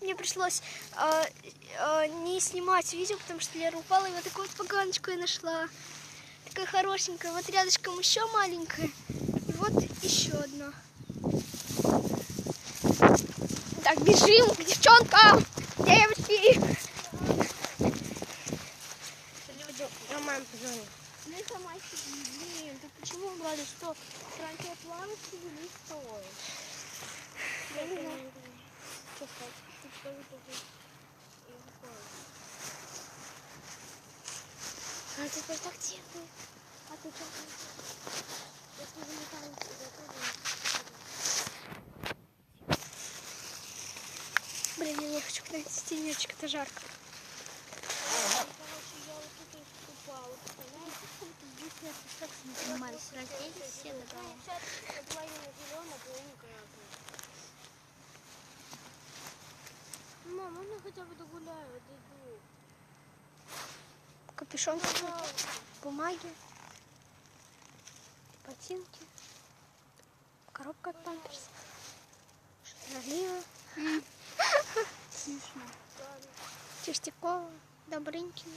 мне пришлось э, э, не снимать видео, потому что Лера упала, и вот такую вот поганочку я нашла. Такая хорошенькая. Вот рядышком еще маленькая. И вот еще одна. Так, бежим к девчонкам! Девочки! Я маме позвоню. Ну и сама себе, блин, ты почему убрали, что раньше стоит? Я не знаю. Что сказать? Ты что вы такие? И какое? А теперь так тихо. А ты что? Если вы не там Блин, я не хочу куда-нибудь в тенечек, это жарко. Занимались раздели все добавили. Половина зеленая, половина красная. Мам, можно хотя бы догуляю, отойду. Капюшон, бумаги, ботинки, коробка от памперсов, Шаролива, Смешно. Чистякова, Добрынькина.